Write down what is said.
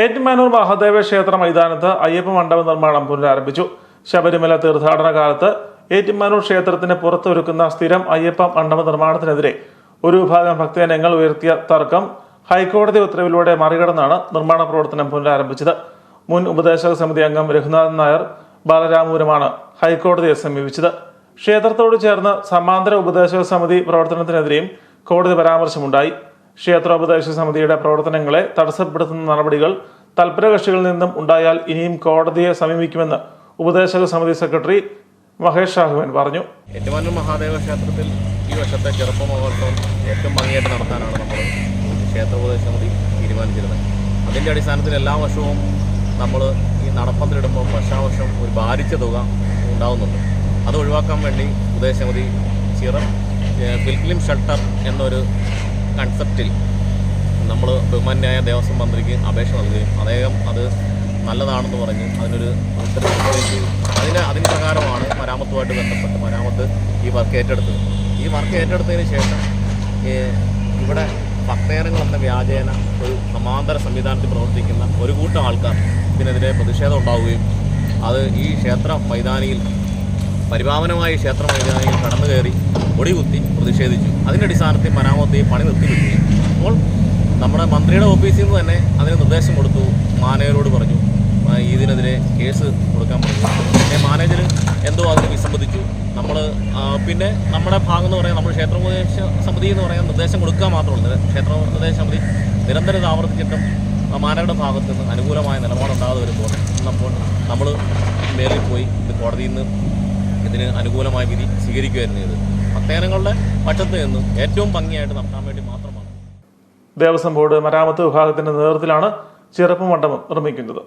ഏറ്റുമാനൂർ മഹാദേവ ക്ഷേത്ര മൈതാനത്ത് അയ്യപ്പ മണ്ഡപ നിർമ്മാണം പുനരാരംഭിച്ചു. ശബരിമല തീർത്ഥാടന കാലത്ത് ഏറ്റുമാനൂർ ക്ഷേത്രത്തിന് പുറത്തൊരുക്കുന്ന സ്ഥിരം അയ്യപ്പ മണ്ഡപ നിർമ്മാണത്തിനെതിരെ ഒരു വിഭാഗം ഭക്തജനങ്ങൾ ഉയർത്തിയ തർക്കം ഹൈക്കോടതി ഉത്തരവിലൂടെ മറികടന്നാണ് നിർമ്മാണ പ്രവർത്തനം പുനരാരംഭിച്ചത്. മുൻ ഉപദേശക സമിതി അംഗം രഘുനാഥൻ നായർ ബാലരാമപുരമാണ് ഹൈക്കോടതിയെ സമീപിച്ചത്. ക്ഷേത്രത്തോട് ചേർന്ന് സമാന്തര ഉപദേശക സമിതി പ്രവർത്തനത്തിനെതിരെയും കോടതി പരാമർശമുണ്ടായി. ക്ഷേത്രോപദേശക സമിതിയുടെ പ്രവർത്തനങ്ങളെ തടസ്സപ്പെടുത്തുന്ന നടപടികൾ തൽപര കക്ഷികളിൽ നിന്നും ഉണ്ടായാൽ ഇനിയും കോടതിയെ സമീപിക്കുമെന്ന് ഉപദേശക സമിതി സെക്രട്ടറി മഹേഷ് ഷാഹുവൻ പറഞ്ഞു. ഏറ്റുമാനൂർ മഹാദേവ ക്ഷേത്രത്തിൽ ഈ വർഷത്തെ ചെറുപ്പ മഹോത്സവം ഏറ്റവും ഭംഗിയായിട്ട് നടത്താനാണ് നമ്മൾ ക്ഷേത്ര ഉപദേശ സമിതി തീരുമാനിച്ചിരുന്നത്. അതിന്റെ അടിസ്ഥാനത്തിൽ എല്ലാ വർഷവും നമ്മൾ ഈ നടപ്പന്തലിടുമ്പോൾ വർഷാവർഷം ഒരു ഭാരിച്ച തുക ഉണ്ടാവുന്നുണ്ട്. അത് ഒഴിവാക്കാൻ വേണ്ടി ഉപദേശ സമിതി ചിറം ഫിൽക്ലിം ഷട്ടർ എന്നൊരു കൺസെപ്റ്റിൽ നമ്മൾ ബഹുമാന്യായ ദേവസ്വം മന്ത്രിക്ക് അപേക്ഷ നൽകുകയും അദ്ദേഹം അത് നല്ലതാണെന്ന് പറഞ്ഞ് അതിനൊരു ചെയ്തു. അതിന് അതിന് പ്രകാരമാണ് മരാമത്തുമായിട്ട് ബന്ധപ്പെട്ട് മരാമത്ത് ഈ വർക്ക് ഏറ്റെടുത്തത്. ഈ വർക്ക് ഏറ്റെടുത്തതിന് ശേഷം ഇവിടെ ഭക്തേനങ്ങൾ എന്ന വ്യാജേന ഒരു സമാന്തര സംവിധാനത്തിൽ പ്രവർത്തിക്കുന്ന ഒരു കൂട്ടം ആൾക്കാർ ഇതിനെതിരെ പ്രതിഷേധം ഉണ്ടാവുകയും അത് ഈ ക്ഷേത്ര മൈതാനിയിൽ പരിപാവനമായ ക്ഷേത്ര മൈതാനിയിൽ കടന്നു കയറി ഒടികുത്തി പ്രതിഷേധിച്ചു. അതിന്റെ അടിസ്ഥാനത്തിൽ മനാമത്ത് പണി നിർത്തിവെക്കുകയും. അപ്പോൾ നമ്മുടെ മന്ത്രിയുടെ ഓഫീസിൽ നിന്ന് തന്നെ അതിന് നിർദ്ദേശം കൊടുത്തു. മാനേജരോട് പറഞ്ഞു ഇതിനെതിരെ കേസ് കൊടുക്കാൻ പറഞ്ഞു. പിന്നെ മാനേജർ എന്തോ അതിന് വിസമ്മതിച്ചു. നമ്മൾ പിന്നെ നമ്മുടെ ഭാഗം എന്ന് പറയാൻ നമ്മൾ ക്ഷേത്രോപദേശ സമിതി എന്ന് പറയാൻ നിർദ്ദേശം കൊടുക്കുക മാത്രമല്ല ക്ഷേത്രോപദേശ സമിതി നിരന്തരം ഇത് ആവർത്തിച്ചിട്ടും മാനയുടെ ഭാഗത്ത് നിന്ന് അനുകൂലമായ നിലപാടുണ്ടാകാതെ വരുമ്പോൾ എന്നപ്പോൾ നമ്മൾ മേലിൽ പോയി ഇത് കോടതിയിൽ നിന്ന് ഇതിന് അനുകൂലമായ വിധി സ്വീകരിക്കുകയായിരുന്നു ചെയ്തത് ഭക്തജനങ്ങളുടെ പക്ഷത്ത് നിന്ന് ഏറ്റവും ഭംഗിയായിട്ട് നടത്താൻ വേണ്ടി മാത്രമാണ്. ദേവസ്വം ബോർഡ് മരാമത്ത് വിഭാഗത്തിന്റെ നേതൃത്വത്തിലാണ് ചെറുപ്പ് മണ്ഡപം നിർമ്മിക്കുന്നത്.